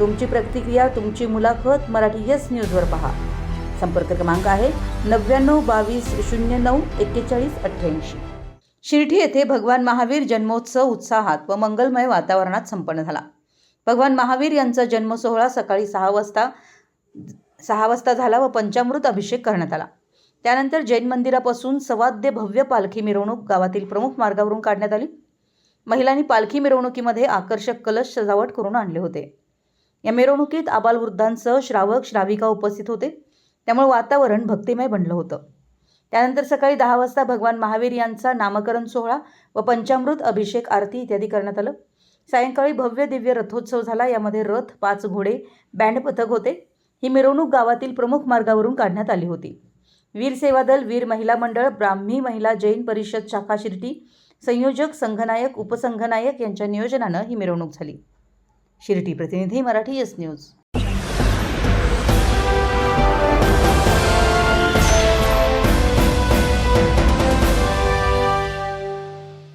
तुमची प्रतिक्रिया तुमची मुलाखत मराठी येस न्यूजवर पहा. संपर्क क्रमांक आहे नव्याण्णव बावीस शून्य नऊ एक्केचाळीस अठ्ठ्याऐंशी. शिर्डी येथे भगवान महावीर जन्मोत्सव उत्साहात व मंगलमय वातावरणात संपन्न झाला. भगवान महावीर यांचा जन्मसोहळा सकाळी सहा वाजता सहा वाजता झाला व पंचामृत अभिषेक करण्यात आला. त्यानंतर जैन मंदिरापासून सवाद्य भव्य पालखी मिरवणूक गावातील प्रमुख मार्गावरून काढण्यात आली. महिलांनी पालखी मिरवणुकीमध्ये आकर्षक कलश सजावट करून आणले होते. या मिरवणुकीत आबालवृद्धांसह श्रावक श्राविका उपस्थित होते. त्यामुळे वातावरण भक्तिमय बनलं होतं. त्यानंतर सकाळी दहा वाजता भगवान महावीर यांचा नामकरण सोहळा व पंचामृत अभिषेक आरती इत्यादी करण्यात आलं. सायंकाळी भव्य दिव्य रथोत्सव झाला. यामध्ये रथ पाच घोडे बँड पथक होते. ही मिरवणूक गावातील प्रमुख मार्गावरून काढण्यात आली होती. वीर सेवा दल वीर महिला मंडळ ब्राह्मी महिला जैन परिषद शाखा शिर्टी संयोजक संघनायक उपसंघनायक यांच्या नियोजनानं ही मिरवणूक झाली. शिर्टी प्रतिनिधी मराठी एस न्यूज